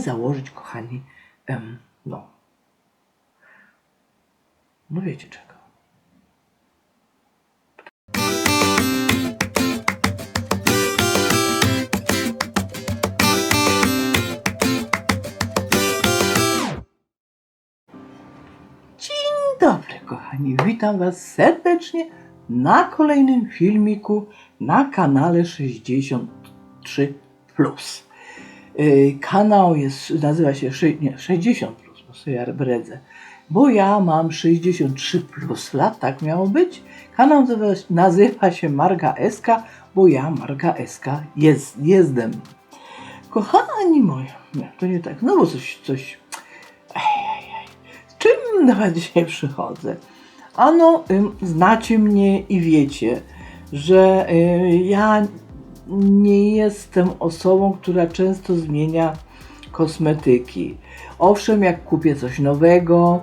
założyć, kochani, em, no, no wiecie czego. Dzień dobry, kochani. Witam Was serdecznie na kolejnym filmiku na kanale 63. Yy, Kanał jest, nazywa się nie, 60, bo sobie bredzę, bo ja mam 63 plus lat, tak miało być. Kanał nazywa, nazywa się Marga Eska, bo ja Marga Eska jest, jestem. Kochani moje, nie, to nie tak, no bo coś, coś z czym nawet dzisiaj przychodzę? Ano, znacie mnie i wiecie, że y, ja nie jestem osobą, która często zmienia kosmetyki. Owszem, jak kupię coś nowego,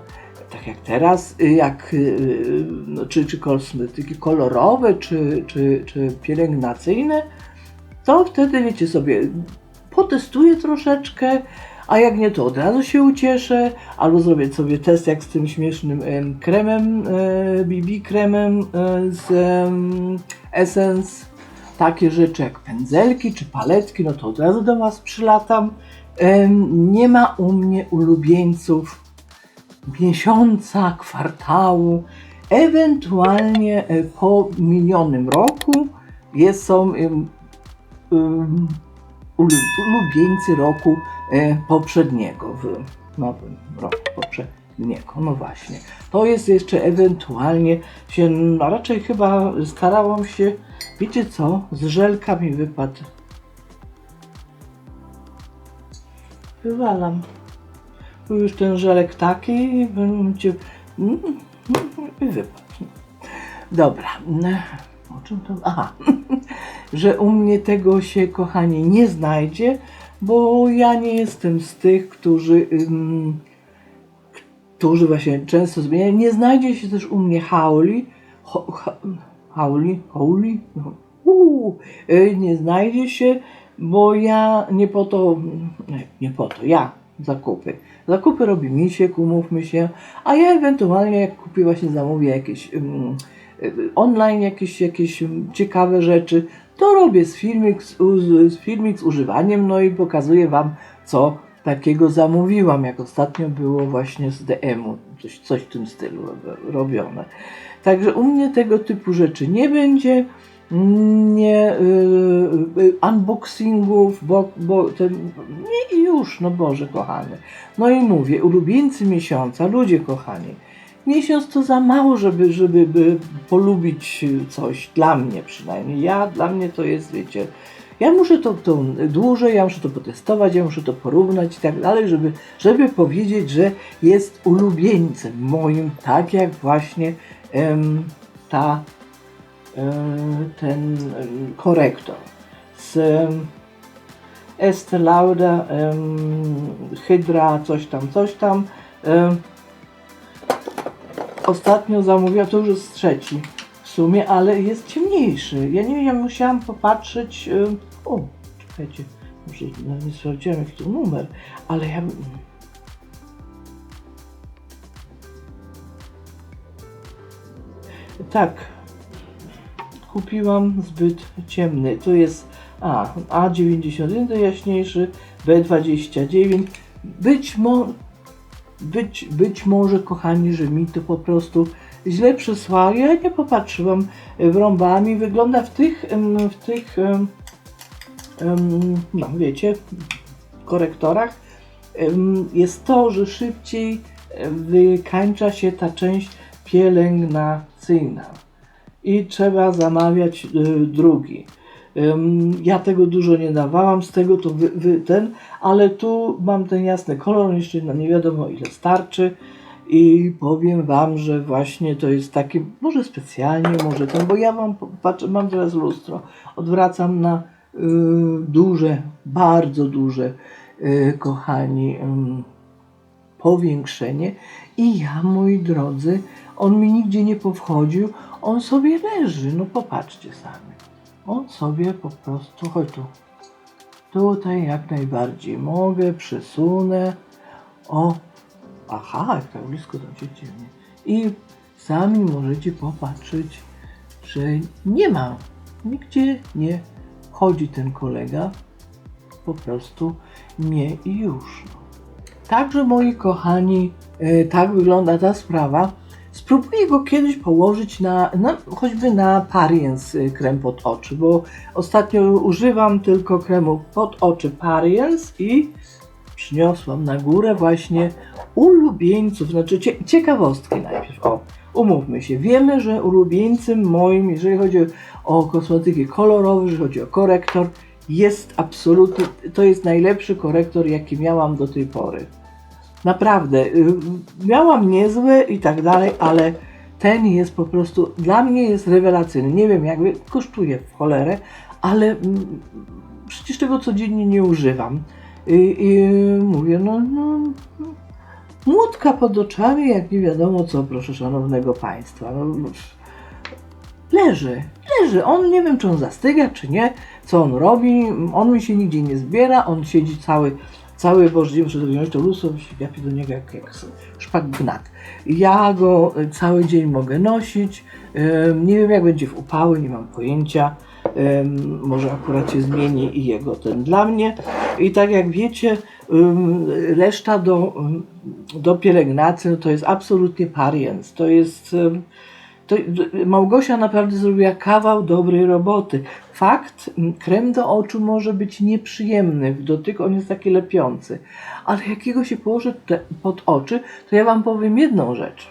tak jak teraz, y, jak, y, no, czy, czy kosmetyki kolorowe, czy, czy, czy pielęgnacyjne, to wtedy wiecie sobie, potestuję troszeczkę, a jak nie, to od razu się ucieszę, albo zrobię sobie test jak z tym śmiesznym em, kremem, e, BB kremem e, z Essence. Takie rzeczy jak pędzelki czy paletki, no to od razu do Was przylatam. Nie ma u mnie ulubieńców miesiąca, kwartału, ewentualnie e, po minionym roku jest, są ulubieńcy roku e, poprzedniego, w nowym roku poprzedniego. No właśnie. To jest jeszcze ewentualnie się, no raczej chyba starałam się, wiecie co, z żelka mi wypadł. Wywalam. Tu już ten żelek taki będzie mm, i wypadł. Dobra. O czym to? Aha. że u mnie tego się, kochani, nie znajdzie, bo ja nie jestem z tych, którzy, którzy właśnie często zmieniają. Nie znajdzie się też u mnie hauli, ho, hauli, hauli, no, uu, y, nie znajdzie się, bo ja nie po to, nie, nie po to, ja zakupy. Zakupy robi misiek, umówmy się, a ja ewentualnie jak kupię właśnie zamówię jakieś y, online jakieś, jakieś ciekawe rzeczy, to robię z filmik z, z filmik z używaniem, no i pokazuję Wam, co takiego zamówiłam, jak ostatnio było właśnie z DM-u, coś, coś w tym stylu ro- robione. Także u mnie tego typu rzeczy nie będzie, nie y, y, unboxingów, bo, bo ten, nie i już, no Boże kochany. No i mówię, ulubieńcy miesiąca, ludzie kochani, miesiąc to za mało, żeby, żeby by polubić coś, dla mnie przynajmniej. Ja, dla mnie to jest, wiecie, ja muszę to, to dłużej, ja muszę to potestować, ja muszę to porównać i tak dalej, żeby, żeby powiedzieć, że jest ulubieńcem moim, tak jak właśnie ta, ten korektor z Estee Lauder, Hydra, coś tam, coś tam. Ostatnio zamówiłam, to już jest trzeci w sumie, ale jest ciemniejszy. Ja nie wiem, musiałam popatrzeć. O, czekajcie, może nie sprawdziłam jaki to numer, ale ja. Tak, kupiłam zbyt ciemny. Tu jest A, A91 to jaśniejszy, B29. Być może być, być może, kochani, że mi to po prostu źle przysłali. Ja nie popatrzyłam w rąbami. Wygląda w tych, w tych, no wiecie, korektorach jest to, że szybciej wykańcza się ta część i trzeba zamawiać y, drugi. Ja tego dużo nie dawałam, z tego to wy, wy, ten, ale tu mam ten jasny kolor, jeszcze nie wiadomo ile starczy. I powiem Wam, że właśnie to jest taki, może specjalnie, może ten, bo ja mam, patrzę, mam teraz lustro, odwracam na y, duże, bardzo duże, y, kochani, ym, powiększenie. I ja, moi drodzy, on mi nigdzie nie powchodził, on sobie leży, no popatrzcie sami. On sobie po prostu, chodź tu, Tutaj jak najbardziej mogę, przesunę. O, aha, jak tak blisko to się ciemnie. I sami możecie popatrzeć, że nie ma, nigdzie nie chodzi ten kolega, po prostu nie i już. Także moi kochani, e, tak wygląda ta sprawa. Spróbuję go kiedyś położyć na, na choćby na Pariens y, krem pod oczy, bo ostatnio używam tylko kremu pod oczy Pariens i przyniosłam na górę właśnie ulubieńców, znaczy cie, ciekawostki najpierw. O, umówmy się, wiemy, że ulubieńcem moim, jeżeli chodzi o kosmetyki kolorowe, jeżeli chodzi o korektor, jest absolutnie, to jest najlepszy korektor, jaki miałam do tej pory. Naprawdę, y, miałam niezłe i tak dalej, ale ten jest po prostu, dla mnie jest rewelacyjny. Nie wiem, jakby kosztuje w cholerę, ale mm, przecież tego codziennie nie używam. I, i mówię, no, no, młotka pod oczami, jak nie wiadomo co, proszę szanownego państwa. No, leży, leży. On nie wiem, czy on zastyga, czy nie, co on robi. On mi się nigdzie nie zbiera, on siedzi cały, cały muszę to wziąć to lustro, się gapi do niego jak, jak szpak gnat. Ja go cały dzień mogę nosić. Nie wiem, jak będzie w upały, nie mam pojęcia. Może akurat się zmieni i jego ten dla mnie. I tak jak wiecie, reszta do, do pielęgnacji no to jest absolutnie pariens. To jest. to Małgosia naprawdę zrobiła kawał dobrej roboty. Fakt, krem do oczu może być nieprzyjemny w dotyku, on jest taki lepiący, ale jakiego się położy te, pod oczy, to ja Wam powiem jedną rzecz.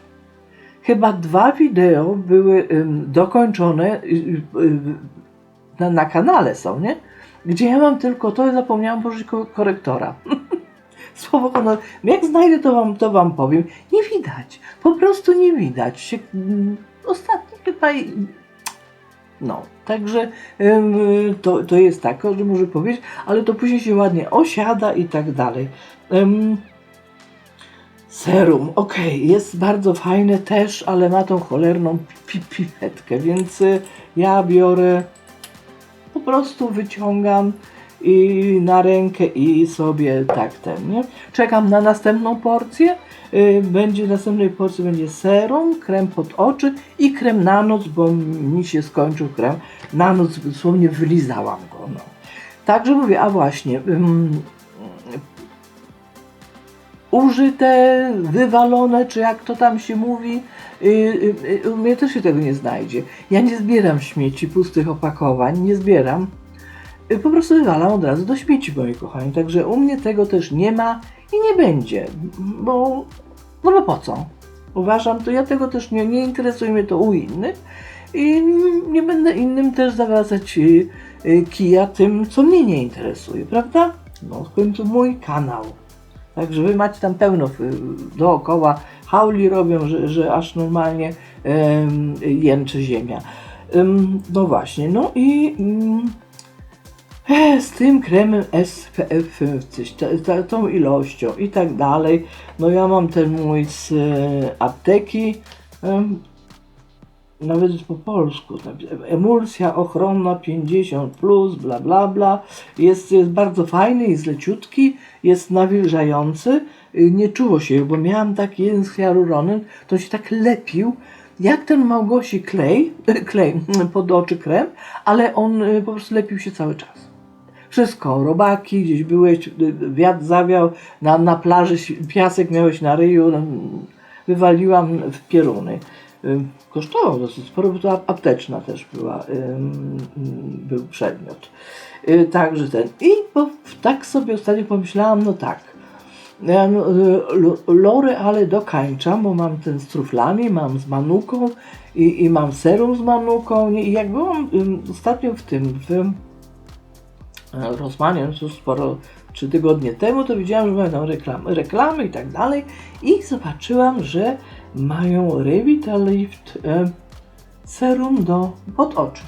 Chyba dwa wideo były ym, dokończone y, y, y, na, na kanale są, nie? Gdzie ja mam tylko to i zapomniałam położyć ko- korektora. Słowo honor. Jak znajdę, to wam, to wam powiem. Nie widać. Po prostu nie widać. Się, mm, ostatnio chyba. No, także to, to jest tak, każdy może powiedzieć, ale to później się ładnie osiada i tak dalej. Serum, okej, jest bardzo fajne też, ale ma tą cholerną pi- pipetkę, więc y, ja biorę, po prostu wyciągam i na rękę i sobie tak ten, nie? Czekam na następną porcję. Y, Będzie w następnej porcji będzie serum, krem pod oczy i krem na noc, bo mi się skończył krem na noc, dosłownie wylizałam go. No. Także mówię, a właśnie, ym, użyte, wywalone, czy jak to tam się mówi, y, y, y, u mnie też się tego nie znajdzie. Ja nie zbieram śmieci, pustych opakowań, nie zbieram. Po prostu wywalam od razu do śmieci, moi kochani. Także u mnie tego też nie ma i nie będzie, bo, no bo po co? Uważam, to ja tego też nie, nie interesuje mnie to u innych i nie będę innym też zawracać y, y, kija tym, co mnie nie interesuje, prawda? No, w końcu mój kanał. Także wy macie tam pełno y, dookoła, hauli robią, że, że aż normalnie jęczy ziemia. No właśnie, no i mm, z tym kremem SPF, coś, ta, tą ilością i tak dalej. No ja mam ten mój z e, apteki, nawet po polsku, emulsja ochronna 50 plus, bla bla bla. Jest, jest bardzo fajny, jest leciutki, jest nawilżający. Y, Nie czuło się, bo miałam taki jeden z hialuronem, to się tak lepił, jak ten Małgosi klej, klej pod oczy krem, ale on po prostu lepił się cały czas. Wszystko, robaki, gdzieś byłeś, y, wiatr zawiał, na, na plaży piasek miałeś na ryju, no, wywaliłam w pieruny. Y, Kosztował dosyć sporo, bo to ap- apteczna też była, był przedmiot. Y, Także ten. I tak sobie ostatnio pomyślałam, no tak. No, y, Lo- L'Oreal dokańczam, bo mam ten z truflami, mam z manuką i, i mam serum z manuką. I jak byłam ostatnio w tym, w no to sporo, trzy tygodnie temu, to widziałam, że mają reklamy, reklamy i tak dalej i zobaczyłam, że mają Revitalift e, serum do pod oczy.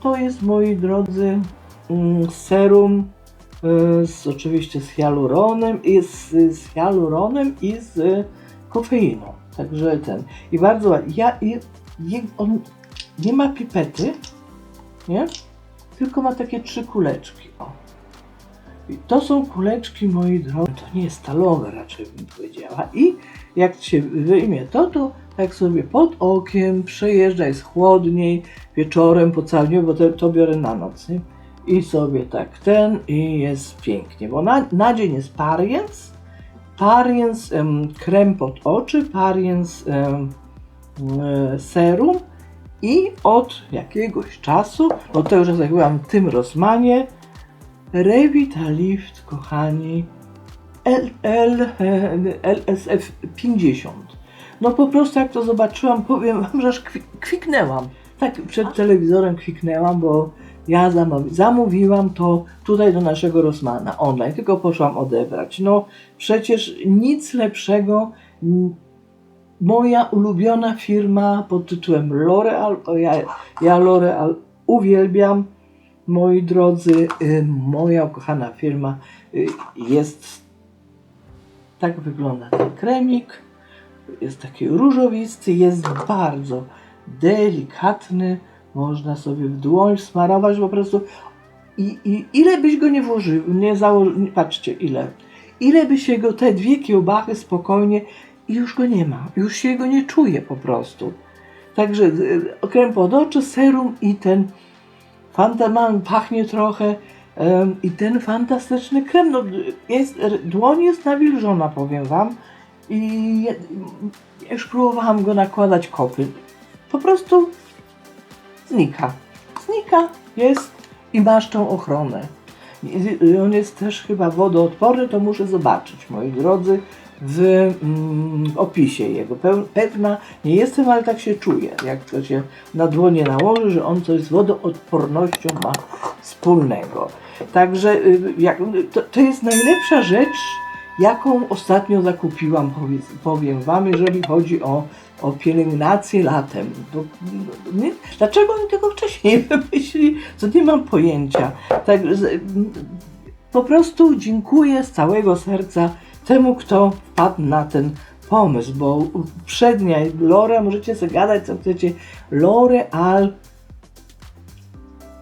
To jest, moi drodzy, mm, serum e, z, oczywiście z hialuronem i z, z hialuronem i z e, kofeiną. Także ten. I bardzo ładnie. Ja, i, on nie ma pipety, nie? Tylko ma takie trzy kuleczki. O. I to są kuleczki, moi drodzy, to nie jest stalowe raczej bym powiedziała. I jak się wyjmie to, to tak sobie pod okiem przejeżdża, jest chłodniej, wieczorem po całym bo to, to biorę na noc, nie? I sobie tak ten i jest pięknie, bo na, na dzień jest pariens, pariens em, krem pod oczy, pariens em, e, serum i od jakiegoś czasu, no to już w tym Rosmanie, Revitalift, kochani, LL, LSF 50. No po prostu jak to zobaczyłam, powiem wam, że aż kwi- kwiknęłam. Tak przed telewizorem kwiknęłam, bo ja zamówi- zamówiłam to tutaj do naszego Rosmana online, tylko poszłam odebrać. No przecież nic lepszego. Moja ulubiona firma pod tytułem L'Oreal, ja, ja L'Oreal uwielbiam. Moi drodzy, y, moja ukochana firma y, jest. Tak wygląda ten kremik. Jest taki różowisty, jest bardzo delikatny. Można sobie w dłoń smarować po prostu. I, i ile byś go nie włożył, nie założył, patrzcie ile. Ile by się go, te dwie kiełbachy spokojnie już go nie ma. Już się go nie czuje po prostu. Także y, krem pod oczy, serum i ten Fantaman pachnie trochę em, i ten fantastyczny krem, no, jest, dłoń jest nawilżona, powiem Wam. I ja już próbowałam go nakładać kopy. Po prostu znika. Znika, jest i masz tą ochronę. On jest też chyba wodoodporny, to muszę zobaczyć, moi drodzy, w mm, opisie jego. Pewna nie jestem, ale tak się czuję, jak to się na dłonie nałoży, że on coś z wodoodpornością ma wspólnego. Także y, jak, to, to jest najlepsza rzecz, jaką ostatnio zakupiłam, powiem Wam, jeżeli chodzi o, o pielęgnację latem. Nie, dlaczego oni tego wcześniej nie wymyślili, to nie mam pojęcia. Tak, po prostu dziękuję z całego serca temu, kto wpadł na ten pomysł, bo przednia Lore, możecie sobie gadać co chcecie, L'Oreal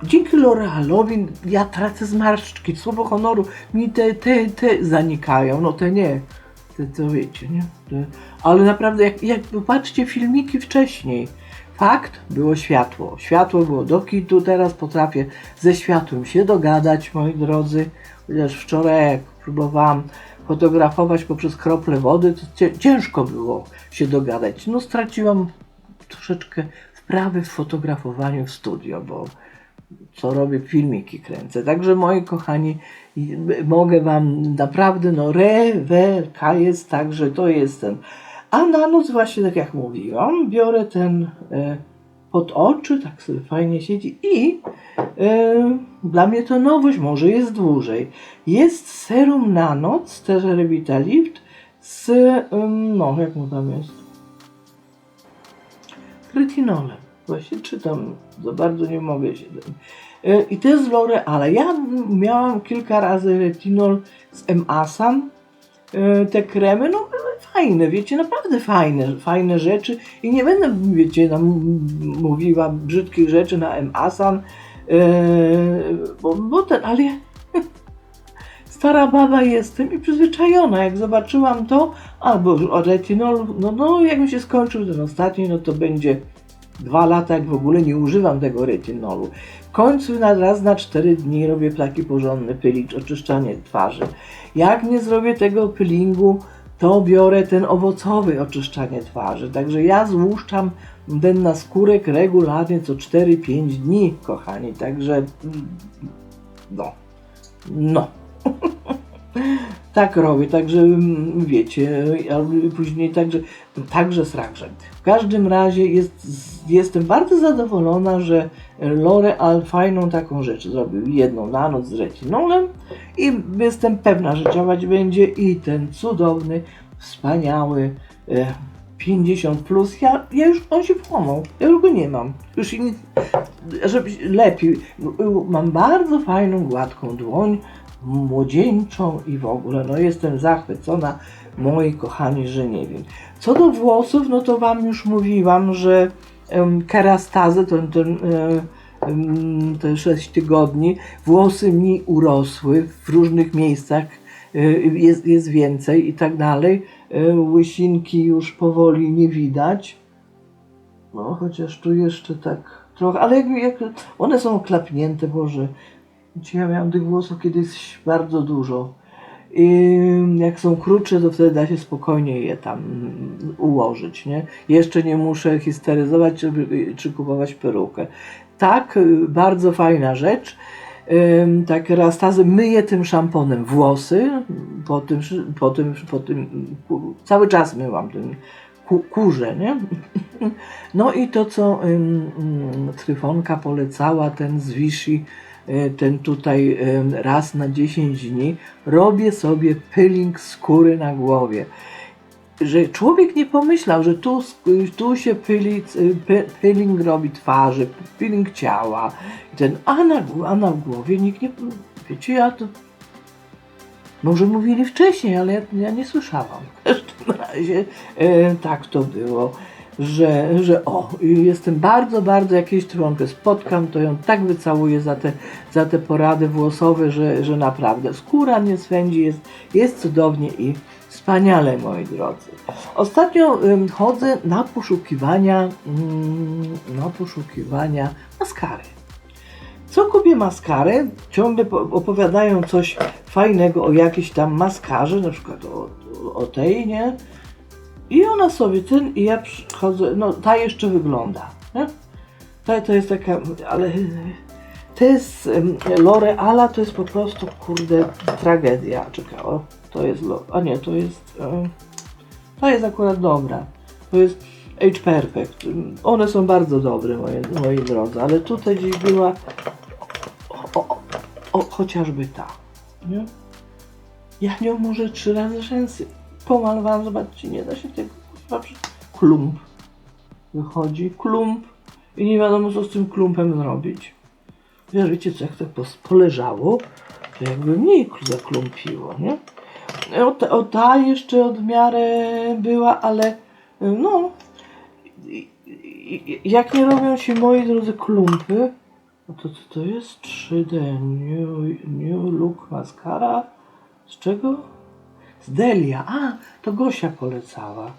Dzięki L'Orealowi ja tracę zmarszczki, słowo honoru, mi te, te, te zanikają, no te nie, te to wiecie, nie? Te, ale naprawdę, jak, jak popatrzcie filmiki wcześniej, fakt, było światło, światło było do kitu, teraz potrafię ze światłem się dogadać, moi drodzy, chociaż wczoraj jak próbowałam fotografować poprzez krople wody, to ciężko było się dogadać, no straciłam troszeczkę wprawy w fotografowaniu w studio, bo co robię, filmiki kręcę. Także moi kochani, mogę Wam naprawdę, no rewelka jest tak, że to jestem. A na noc właśnie, tak jak mówiłam, biorę ten e, pod oczy, tak sobie fajnie siedzi i e, dla mnie to nowość, może jest dłużej. Jest serum na noc, też Revitalift z, no jak mu tam jest, retinolem. Właśnie czytam, za bardzo nie mogę się. tym. E, I to jest z. Ja miałam kilka razy retinol z Emasan. E, Te kremy, no fajne, wiecie, naprawdę fajne, fajne rzeczy. I nie będę, wiecie, tam m- mówiła brzydkich rzeczy na Emasan, bo, bo ten, ale ja stara baba jestem i przyzwyczajona. Jak zobaczyłam to, albo o retinolu, no, no jak mi się skończył ten ostatni, no to będzie dwa lata, jak w ogóle nie używam tego retinolu. W końcu na raz na cztery dni robię taki porządny pylicz, oczyszczanie twarzy. Jak nie zrobię tego peelingu, to biorę ten owocowy oczyszczanie twarzy. Także ja złuszczam ten naskórek regularnie co 4-5 dni, kochani. Także mm, no, no. Tak robię, także mm, wiecie, a później także, także z. W każdym razie jest, jestem bardzo zadowolona, że L'Oreal fajną taką rzecz zrobił. Jedną na noc z retinolem i jestem pewna, że działać będzie i ten cudowny, wspaniały e, 50 plus. Ja, ja już, on się połamał, ja już go nie mam. Już nic, żeby lepiej, mam bardzo fajną, gładką dłoń, młodzieńczą i w ogóle, no jestem zachwycona, moi kochani, że nie wiem. Co do włosów, no to Wam już mówiłam, że um, kerastazę, ten, ten e, ym, te 6 tygodni, włosy mi urosły w różnych miejscach, y, jest, jest więcej i tak dalej. Y, Łysinki już powoli nie widać. No, chociaż tu jeszcze tak trochę, ale jak, jak one są klapnięte, Boże. Ja miałam tych włosów kiedyś bardzo dużo. I jak są krótsze, to wtedy da się spokojnie je tam ułożyć, nie? Jeszcze nie muszę histeryzować czy, czy kupować perukę. Tak, bardzo fajna rzecz. Tak rastazy myję tym szamponem włosy, po tym, po tym, po tym cały czas myłam tym ku- kurze, nie? No i to, co ym, Tryfonka polecała, ten z ten tutaj ym, raz na 10 dni, robię sobie peeling skóry na głowie. Że człowiek nie pomyślał, że tu, tu się pyli, y, pe- peeling robi twarzy, peeling ciała, ten, a, na, a na głowie nikt nie. Wiecie, ja to. Może mówili wcześniej, ale ja, ja nie słyszałam. W każdym razie e, tak to było, że, że o, jestem bardzo, bardzo, jak kiedyś tronkę spotkam, to ją tak wycałuję za te, za te porady włosowe, że, że naprawdę skóra nie swędzi, jest, jest cudownie i wspaniale, moi drodzy. Ostatnio ym, chodzę na poszukiwania, mm, na poszukiwania maskary. Co kupię maskarę? Ciągle po- opowiadają coś fajnego o jakiejś tam maskarze, na przykład o, o tej, nie? I ona sobie ten, i ja przychodzę, no ta jeszcze wygląda, nie? Ta to jest taka, ale to jest L'Oreala, to jest po prostu, kurde, tragedia. Czekaj, o, to jest, a nie, to jest, to jest akurat dobra. To jest Age Perfect. One są bardzo dobre, moje, moi drodzy, ale tutaj gdzieś była o, o, o, chociażby ta, nie? Ja nią może trzy razy rzęsy pomalowałam, zobaczcie, nie da się tego, przy- klump wychodzi, klump i nie wiadomo co z tym klumpem zrobić. Wiesz, wiecie co, jak pos- poleżało, to jakby mniej zaklumpiło, nie? O, ta- o ta jeszcze od miarę była, ale no, jak nie robią się moi drodzy klumpy, no to co to jest 3D New, new Look Mascara? Z czego? Z Delia. A, to Gosia polecała.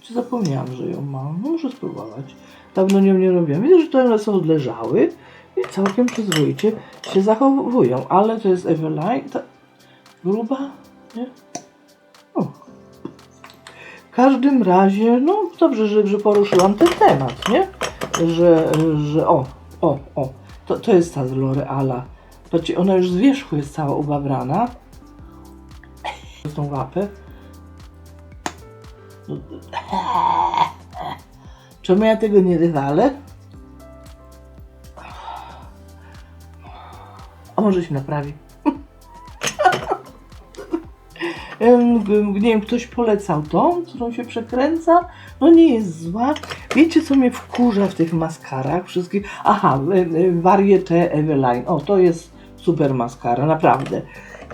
Czy zapomniałam, że ją mam? No, muszę spróbować. Dawno nią nie robiłam. Widzę, że to one są odleżały i całkiem przyzwoicie się zachowują. Ale to jest Eveline. Ta gruba? Nie? O. W każdym razie, no dobrze, że, że poruszyłam ten temat, nie? Że, że o, o, o. To, to jest ta z L'Oreala. Patrzcie, ona już z wierzchu jest cała ubabrana. Tą łapę. No, Czemu ja tego nie wywalę? A może się naprawi. Nie wiem, ktoś polecał tą, którą się przekręca. No nie jest zła. Wiecie, co mnie wkurza w tych maskarach wszystkich? Aha, Varieté Eveline. O, to jest super maskara, naprawdę.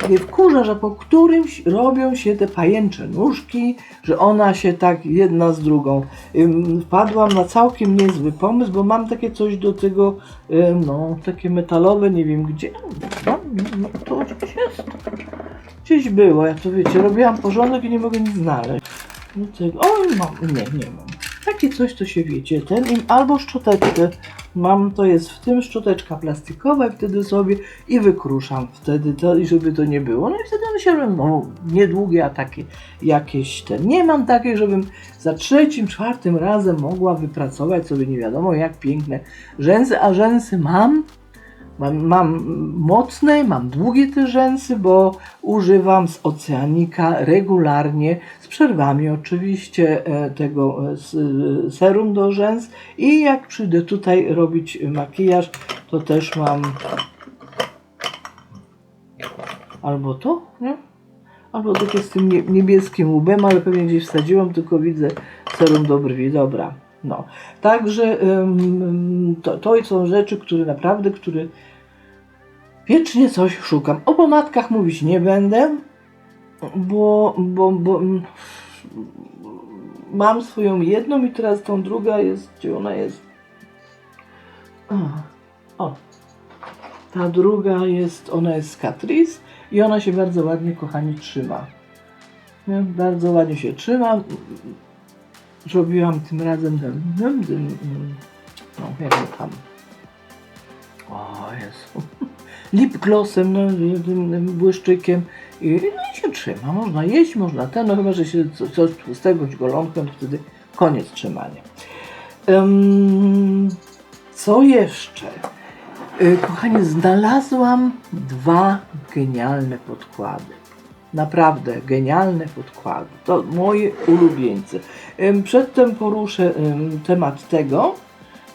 Mnie wkurza, że po którymś robią się te pajęcze nóżki, że ona się tak jedna z drugą. Wpadłam na całkiem niezły pomysł, bo mam takie coś do tego, no, takie metalowe, nie wiem gdzie. No, no, to gdzieś jest. Gdzieś było, ja to wiecie, robiłam porządek i nie mogę nic znaleźć. No tego, o, mam, nie, nie mam. Takie coś, to się wiecie, ten albo szczoteczkę mam, to jest w tym szczoteczka plastikowa wtedy sobie i wykruszam wtedy to, i żeby to nie było. No i wtedy one się robią no, niedługie, a takie jakieś te. Nie mam takiej, żebym za trzecim, czwartym razem mogła wypracować sobie nie wiadomo jak piękne rzęsy, a rzęsy mam. Mam, mam mocne, mam długie te rzęsy, bo używam z oceanika regularnie, z przerwami oczywiście e, tego e, e, serum do rzęs i jak przyjdę tutaj robić makijaż, to też mam albo to, nie? Albo takie z tym nie- niebieskim łbem, ale pewnie gdzieś wsadziłam, tylko widzę serum do brwi, dobra. No, także ym, to, to są rzeczy, które naprawdę, które wiecznie coś szukam. O pomadkach mówić nie będę, bo, bo, bo mm, mam swoją jedną i teraz tą druga jest, gdzie ona jest? O, ta druga jest, ona jest z Catrice i ona się bardzo ładnie, kochani, trzyma. Bardzo ładnie się trzyma. Zrobiłam tym razem ten, ten, ten no jak to tam. O Jezu. Lip glossem, no, błyszczykiem. I, no i się trzyma. Można jeść, można ten, no chyba, że się co- coś tłustego, golonkiem, to wtedy koniec trzymania. Em, co jeszcze? Y, Kochani, znalazłam dwa genialne podkłady. Naprawdę genialne podkłady. To moje ulubieńce. Przedtem poruszę temat tego.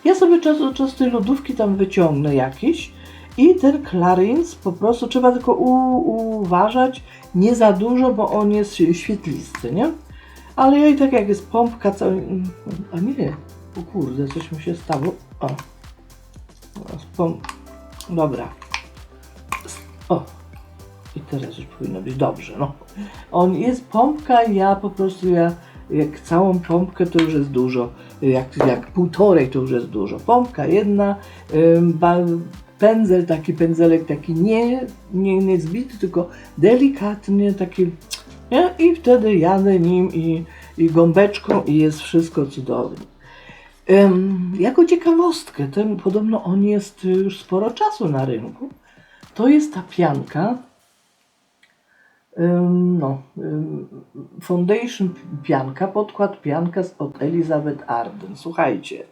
Ja sobie czas od czasu tej lodówki tam wyciągnę jakiś i ten Clarins po prostu trzeba tylko uważać nie za dużo, bo on jest świetlisty, nie? Ale ja i tak jak jest pompka cały... A nie, o kurde, coś mi się stało. O. Pom... Dobra. O. I teraz już powinno być dobrze, no. On jest pompka, ja po prostu, ja jak całą pompkę to już jest dużo. Jak, jak półtorej to już jest dużo. Pompka jedna, ba, pędzel, taki pędzelek taki nie, nie, nie zbity, tylko delikatnie taki, nie? I wtedy jadę nim i, i gąbeczką i jest wszystko cudownie. Jako ciekawostkę, ten podobno on jest już sporo czasu na rynku. To jest ta pianka. No, Foundation pianka, podkład pianka od Elizabeth Arden. Słuchajcie,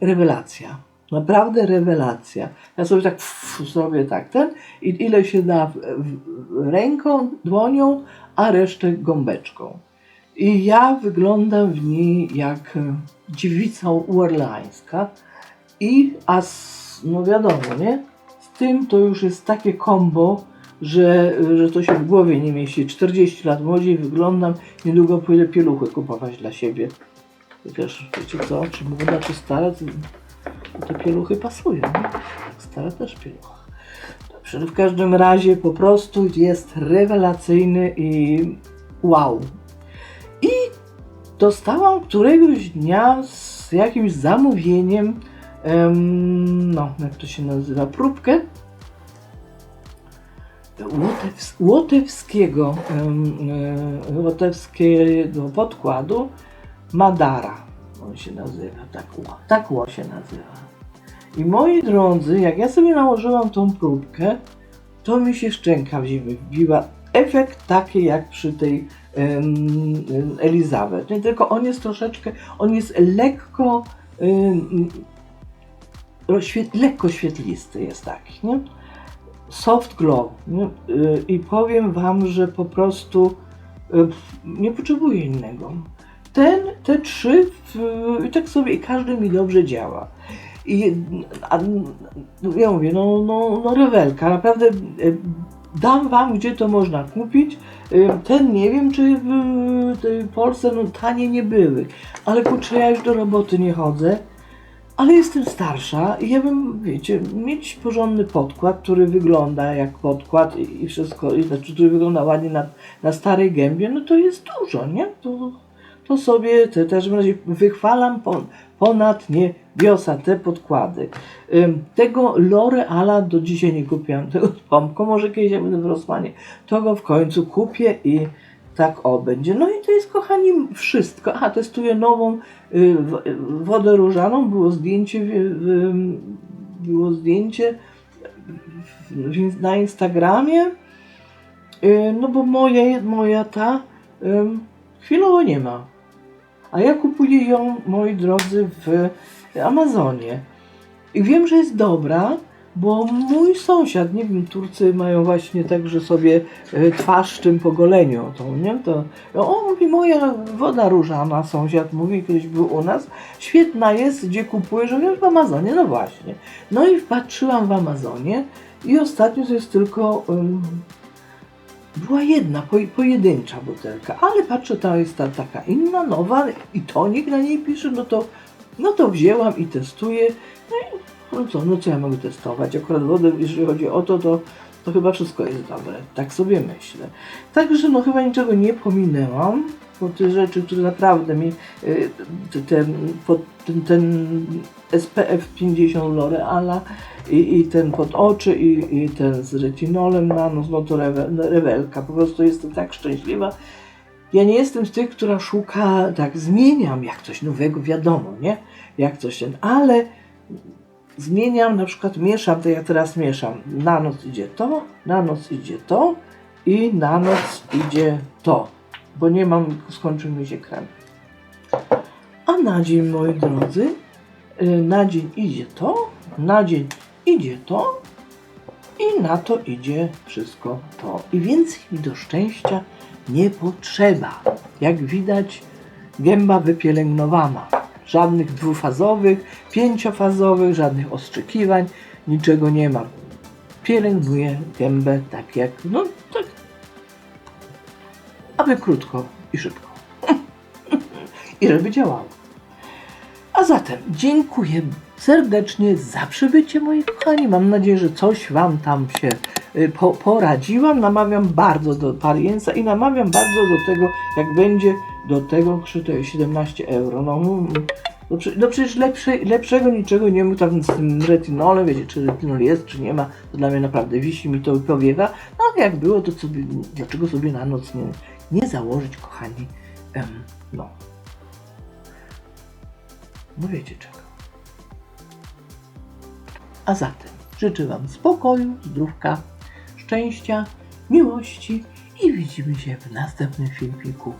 rewelacja. Naprawdę rewelacja. Ja sobie tak ff, zrobię tak ten i ile się da ręką, dłonią, a resztę gąbeczką. I ja wyglądam w niej jak e, dziewica urlańska. I a z, no wiadomo, nie? Z tym to już jest takie kombo, że, że to się w głowie nie mieści. 40 lat młodziej wyglądam, niedługo pójdę pieluchy kupować dla siebie. Chociaż wiecie co, czy młoda, czy stara, to te pieluchy pasują. Nie? Stara też pielucha. Dobrze, no w każdym razie po prostu jest rewelacyjny i wow. I dostałam któregoś dnia z jakimś zamówieniem, em, no jak to się nazywa, próbkę Łotews, łotewskiego, em, e, łotewskiego podkładu Madara. On się nazywa, tak, ło- tak ło się nazywa. I moi drodzy, jak ja sobie nałożyłam tą próbkę, to mi się szczęka w ziemię wbiła. Efekt taki jak przy tej em, Elizabeth. Nie tylko on jest troszeczkę, on jest lekko, em, rozświet, lekko świetlisty jest taki, nie? Soft glow. Nie? Y, I powiem Wam, że po prostu y, nie potrzebuję innego. Ten, te trzy, w- tak sobie i każdy mi dobrze działa. I a, ja mówię, no, no, no rewelka, naprawdę y, dam Wam, gdzie to można kupić. Y, Ten nie wiem, czy w Polsce no, tanie nie były, ale kurczę, ja już do roboty nie chodzę. Ale jestem starsza i ja bym, wiecie, mieć porządny podkład, który wygląda jak podkład i wszystko, i, znaczy, który wygląda ładnie na, na starej gębie, no to jest dużo, nie? To, to sobie te, też w razie wychwalam pon, ponad niebiosa te podkłady. Ym, tego L'Oreala do dzisiaj nie kupiłam, tego z może kiedyś jak będę w Rosmanie, to go w końcu kupię i tak o będzie. No i to jest, kochani, wszystko. Aha, testuję nową y, w- wodę różaną. Było zdjęcie, było zdjęcie na Instagramie. Y, no bo moja, moja ta chwilowo nie ma. A ja kupuję ją, moi drodzy, w Amazonie. I wiem, że jest dobra, bo mój sąsiad, nie wiem, Turcy mają właśnie tak, że sobie e, twarz w tym pogoleniu tą, nie? To on mówi, moja woda różana, sąsiad mówi, kiedyś był u nas, świetna jest, gdzie kupujesz, że w Amazonie, no właśnie. No i wpatrzyłam w Amazonie i ostatnio to jest tylko, była jedna, po, pojedyncza butelka, ale patrzę, ta jest ta, taka inna, nowa i tonik na niej pisze, no to, no to wzięłam i testuję, no i no co, no co ja mogę testować? Akurat wodę, jeżeli chodzi o to, to, to chyba wszystko jest dobre. Tak sobie myślę. Także no chyba niczego nie pominęłam. bo te rzeczy, które naprawdę mi y, ten, ten, ten SPF 50 L'Oreala i, i ten pod oczy i, i ten z retinolem na nos, no to rewe, rewelka. Po prostu jestem tak szczęśliwa. Ja nie jestem z tych, która szuka, tak zmieniam jak coś nowego, wiadomo, nie? Jak coś ten, ale zmieniam, na przykład mieszam, to ja teraz mieszam. Na noc idzie to, na noc idzie to i na noc idzie to, bo nie mam, skończył mi się krem. A na dzień, moi drodzy, na dzień idzie to, na dzień idzie to i na to idzie wszystko to. I więcej mi do szczęścia nie potrzeba. Jak widać, gęba wypielęgnowana. Żadnych dwufazowych, pięciofazowych, żadnych ostrzykiwań, niczego nie ma. Pielęgnuję gębę tak jak, no tak, aby krótko i szybko. I żeby działało. A zatem dziękuję serdecznie za przybycie, moi kochani. Mam nadzieję, że coś Wam tam się y, po, poradziłam. Namawiam bardzo do pariensa i namawiam bardzo do tego, jak będzie do tego, jest 17 euro. No, mm, no, no przecież lepsze, lepszego niczego nie mógł tam z tym retinolem, wiecie, czy retinol jest, czy nie ma, to dla mnie naprawdę wisi mi to powiewa. No jak było, to sobie, dlaczego sobie na noc nie, nie założyć, kochani, em, no, no wiecie czego. A zatem życzę Wam spokoju, zdrówka, szczęścia, miłości i widzimy się w następnym filmiku.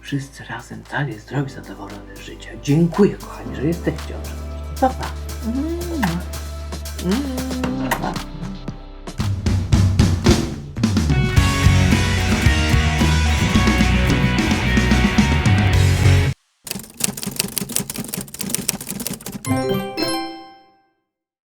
Wszyscy razem cali, zdrowi, zadowoleni z życia. Dziękuję kochani, że jesteście oczywiście. Pa, pa. Mm. Mm.